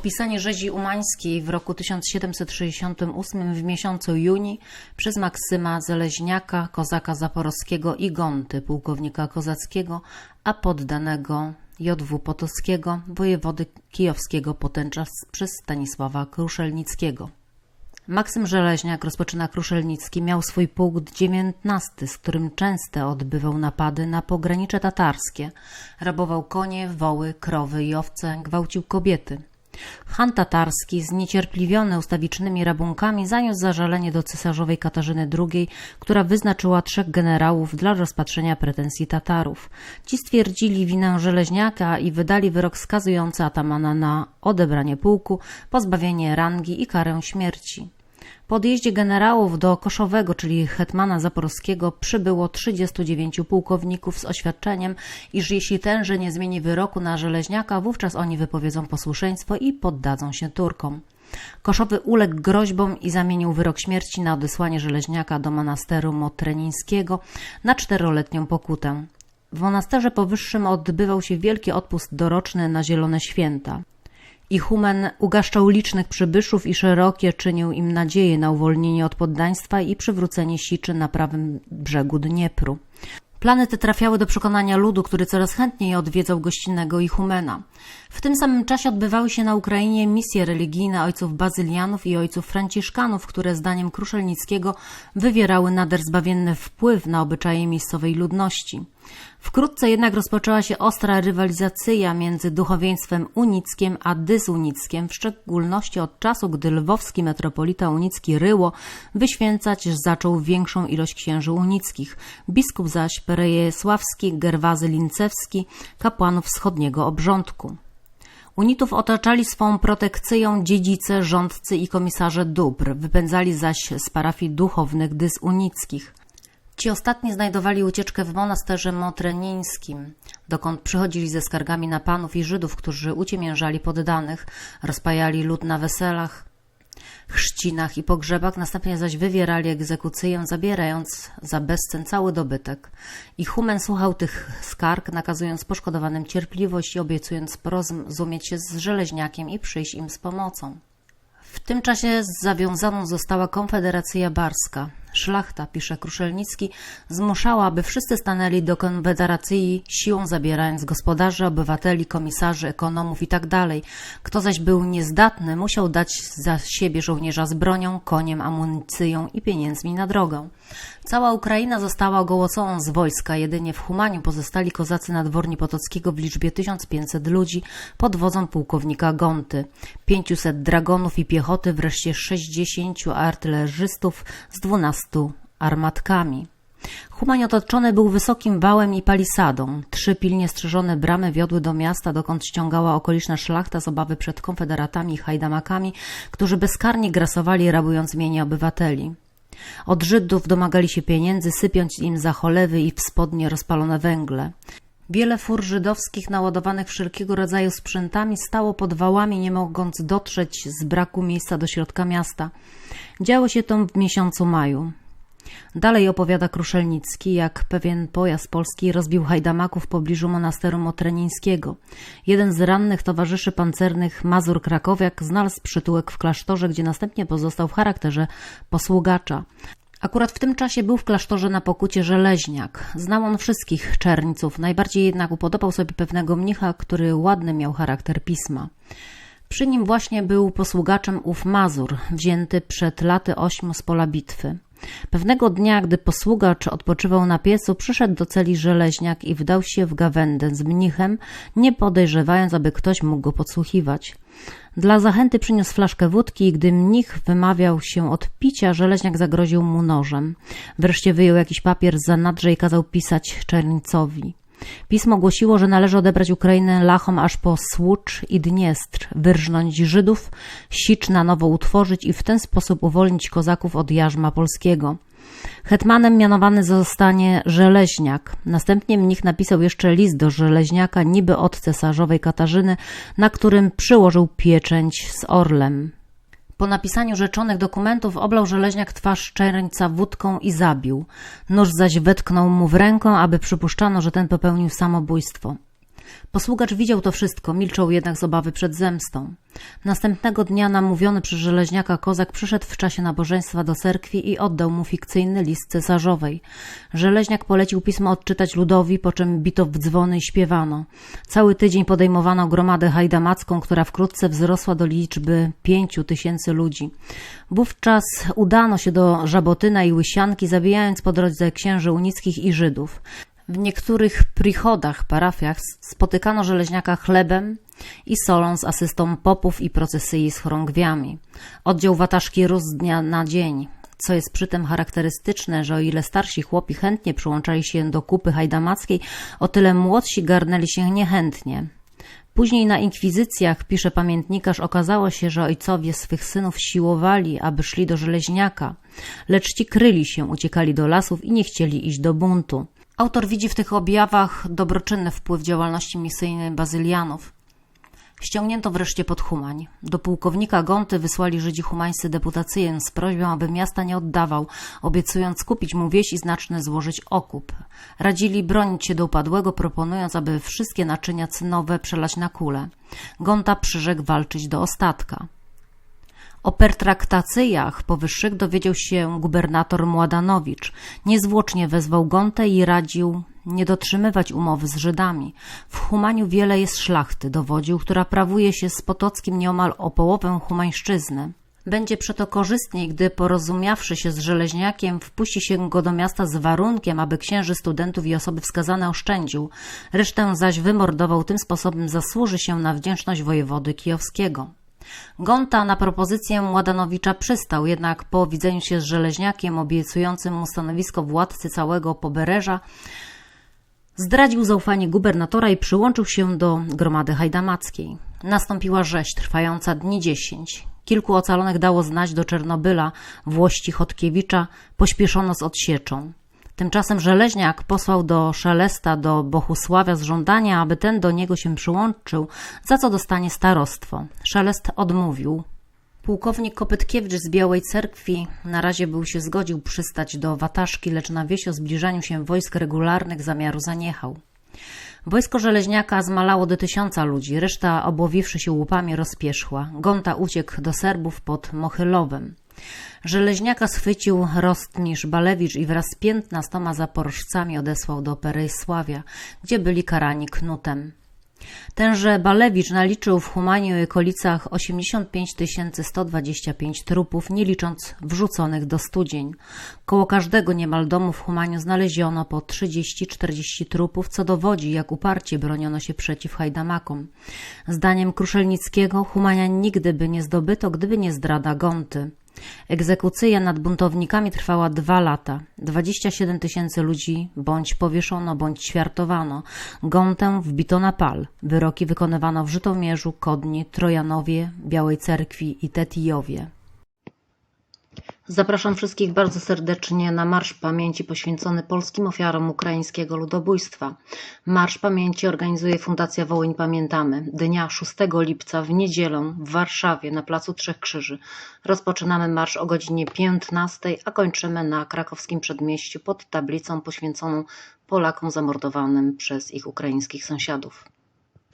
Opisanie rzezi umańskiej w roku 1768 w miesiącu juni przez Maksyma Zeleźniaka, kozaka zaporowskiego i Gonty, pułkownika kozackiego, a poddanego J.W. Potockiego, wojewody kijowskiego potęcza przez Stanisława Kruszelnickiego. Maksym Żeleźniak, rozpoczyna Kruszelnicki, miał swój pułk dziewiętnasty, z którym często odbywał napady na pogranicze tatarskie. Rabował konie, woły, krowy i owce, gwałcił kobiety. Han tatarski, zniecierpliwiony ustawicznymi rabunkami, zaniósł zażalenie do cesarzowej Katarzyny II, która wyznaczyła trzech generałów dla rozpatrzenia pretensji Tatarów. Ci stwierdzili winę Żeleźniaka i wydali wyrok skazujący atamana na odebranie pułku, pozbawienie rangi i karę śmierci. Po odjeździe generałów do Koszowego, czyli hetmana zaporowskiego, przybyło 39 pułkowników z oświadczeniem, iż jeśli tenże nie zmieni wyroku na Żeleźniaka, wówczas oni wypowiedzą posłuszeństwo i poddadzą się Turkom. Koszowy uległ groźbom i zamienił wyrok śmierci na odesłanie Żeleźniaka do monasteru motrenińskiego na czteroletnią pokutę. W monasterze powyższym odbywał się wielki odpust doroczny na Zielone Święta. Ichumen ugaszczał licznych przybyszów i szerokie czynił im nadzieję na uwolnienie od poddaństwa i przywrócenie siczy na prawym brzegu Dniepru. Plany te trafiały do przekonania ludu, który coraz chętniej odwiedzał gościnnego Ichumena. W tym samym czasie odbywały się na Ukrainie misje religijne ojców bazylianów i ojców franciszkanów, które zdaniem Kruszelnickiego wywierały nader zbawienny wpływ na obyczaje miejscowej ludności. Wkrótce jednak rozpoczęła się ostra rywalizacja między duchowieństwem unickiem a dysunickiem, w szczególności od czasu, gdy lwowski metropolita unicki Ryło wyświęcać zaczął większą ilość księży unickich, biskup zaś Perejesławski, Gerwazy Lincewski, kapłanów wschodniego obrządku. Unitów otaczali swą protekcją dziedzice, rządcy i komisarze dóbr, wypędzali zaś z parafii duchownych dysunickich. Ci ostatni znajdowali ucieczkę w monasterze motrenińskim, dokąd przychodzili ze skargami na panów i Żydów, którzy uciemiężali poddanych, rozpajali lud na weselach, chrzcinach i pogrzebach, następnie zaś wywierali egzekucję, zabierając za bezcen cały dobytek. I Humen słuchał tych skarg, nakazując poszkodowanym cierpliwość i obiecując porozumieć się z Żeleźniakiem i przyjść im z pomocą. W tym czasie zawiązaną została Konfederacja Barska. Szlachta, pisze Kruszelnicki, zmuszała, aby wszyscy stanęli do konfederacji siłą zabierając gospodarzy, obywateli, komisarzy, ekonomów itd. Tak Kto zaś był niezdatny, musiał dać za siebie żołnierza z bronią, koniem, amunicją i pieniędzmi na drogę. Cała Ukraina została ogołocona z wojska, jedynie w Humaniu pozostali kozacy nadworni Potockiego w liczbie 1500 ludzi pod wodzą pułkownika Gonty, 500 dragonów i piechoty, wreszcie 60 artylerzystów z 12 armatkami. Humań otoczony był wysokim wałem i palisadą. Trzy pilnie strzeżone bramy wiodły do miasta, dokąd ściągała okoliczna szlachta z obawy przed konfederatami i hajdamakami, którzy bezkarnie grasowali, rabując mienie obywateli. Od Żydów domagali się pieniędzy, sypiąc im za cholewy i w spodnie rozpalone węgle. Wiele fur żydowskich naładowanych wszelkiego rodzaju sprzętami stało pod wałami, nie mogąc dotrzeć z braku miejsca do środka miasta. Działo się to w miesiącu maju. Dalej opowiada Kruszelnicki, jak pewien pojazd polski rozbił hajdamaków w pobliżu monasteru motrenińskiego. Jeden z rannych towarzyszy pancernych, Mazur Krakowiak, znalazł przytułek w klasztorze, gdzie następnie pozostał w charakterze posługacza. Akurat w tym czasie był w klasztorze na pokucie Żeleźniak. Znał on wszystkich czerniców, najbardziej jednak upodobał sobie pewnego mnicha, który ładny miał charakter pisma. Przy nim właśnie był posługaczem ów Mazur, wzięty przed laty ośmiu z pola bitwy. Pewnego dnia, gdy posługacz odpoczywał na piecu, przyszedł do celi żeleźniak i wdał się w gawędę z mnichem, nie podejrzewając, aby ktoś mógł go podsłuchiwać. Dla zachęty przyniósł flaszkę wódki i gdy mnich wymawiał się od picia, żeleźniak zagroził mu nożem. Wreszcie wyjął jakiś papier z zanadrze i kazał pisać Czernicowi. Pismo głosiło, że należy odebrać Ukrainę Lachom aż po Słucz i Dniestr, wyrżnąć Żydów, Sicz na nowo utworzyć i w ten sposób uwolnić kozaków od jarzma polskiego. Hetmanem mianowany zostanie Żeleźniak. Następnie mnich napisał jeszcze list do Żeleźniaka, niby od cesarzowej Katarzyny, na którym przyłożył pieczęć z orlem. Po napisaniu rzeczonych dokumentów oblał żeleźniak twarz czerńca wódką i zabił. Nóż zaś wetknął mu w rękę, aby przypuszczano, że ten popełnił samobójstwo. Posługacz widział to wszystko, milczał jednak z obawy przed zemstą. Następnego dnia namówiony przez żeleźniaka kozak przyszedł w czasie nabożeństwa do cerkwi i oddał mu fikcyjny list cesarzowej. Żeleźniak polecił pismo odczytać ludowi, po czym bito w dzwony i śpiewano. Cały tydzień podejmowano gromadę hajdamacką, która wkrótce wzrosła do liczby pięciu tysięcy ludzi. Wówczas udano się do Żabotyna i Łysianki, zabijając po drodze księży unickich i Żydów. W niektórych prichodach, parafiach spotykano żeleźniaka chlebem i solą z asystą popów i procesyi z chorągwiami. Oddział wataszki rósł z dnia na dzień, co jest przy tym charakterystyczne, że o ile starsi chłopi chętnie przyłączali się do kupy hajdamackiej, o tyle młodsi garnęli się niechętnie. Później na inkwizycjach, pisze pamiętnikarz, okazało się, że ojcowie swych synów siłowali, aby szli do żeleźniaka, lecz ci kryli się, uciekali do lasów i nie chcieli iść do buntu. Autor widzi w tych objawach dobroczynny wpływ działalności misyjnej bazylianów. Ściągnięto wreszcie pod Humań. Do pułkownika Gonty wysłali Żydzi humańscy deputację z prośbą, aby miasta nie oddawał, obiecując kupić mu wieś i znaczny złożyć okup. Radzili bronić się do upadłego, proponując, aby wszystkie naczynia cynowe przelać na kulę. Gonta przyrzekł walczyć do ostatka. O pertraktacyjach powyższych dowiedział się gubernator Mładanowicz. Niezwłocznie wezwał Gontę i radził nie dotrzymywać umowy z Żydami. W Humaniu wiele jest szlachty, dowodził, która prawuje się z Potockim nieomal o połowę humańszczyzny. Będzie przeto korzystniej, gdy porozumiawszy się z Żeleźniakiem, wpuści się go do miasta z warunkiem, aby księży, studentów i osoby wskazane oszczędził. Resztę zaś wymordował, tym sposobem zasłuży się na wdzięczność wojewody kijowskiego. Gonta na propozycję Mładanowicza przystał, jednak po widzeniu się z Żeleźniakiem obiecującym mu stanowisko władcy całego Pobereża, zdradził zaufanie gubernatora i przyłączył się do gromady hajdamackiej. Nastąpiła rzeź trwająca dni dziesięć. Kilku ocalonych dało znać do Czernobyla, włości Chodkiewicza pośpieszono z odsieczą. Tymczasem Żeleźniak posłał do Szelesta, do Bohusławia z żądania, aby ten do niego się przyłączył, za co dostanie starostwo. Szelest odmówił. Pułkownik Kopytkiewicz z Białej Cerkwi na razie był się zgodził przystać do Wataszki, lecz na wieś o zbliżaniu się wojsk regularnych zamiaru zaniechał. Wojsko Żeleźniaka zmalało do tysiąca ludzi, reszta obłowiwszy się łupami rozpieszła. Gonta uciekł do Serbów pod Mochylowem. Żeleźniaka schwycił Rostnisz Balewicz i wraz z piętnastoma zaporożcami odesłał do Perejsławia, gdzie byli karani knutem. Tenże Balewicz naliczył w Humanie i okolicach 85 125 trupów, nie licząc wrzuconych do studzień. Koło każdego niemal domu w Humaniu znaleziono po 30-40 trupów, co dowodzi, jak uparcie broniono się przeciw hajdamakom. Zdaniem Kruszelnickiego Humania nigdy by nie zdobyto, gdyby nie zdrada Gonty. Egzekucja nad buntownikami trwała dwa lata. 27 tysięcy ludzi bądź powieszono, bądź ćwiartowano. Gątę wbito na pal. Wyroki wykonywano w Żytomierzu, Kodni, Trojanowie, Białej Cerkwi i Tetijowie. Zapraszam wszystkich bardzo serdecznie na Marsz Pamięci poświęcony polskim ofiarom ukraińskiego ludobójstwa. Marsz Pamięci organizuje Fundacja Wołyń Pamiętamy. Dnia 6 lipca w niedzielę w Warszawie na Placu Trzech Krzyży. Rozpoczynamy marsz o godzinie 15, a kończymy na krakowskim przedmieściu pod tablicą poświęconą Polakom zamordowanym przez ich ukraińskich sąsiadów.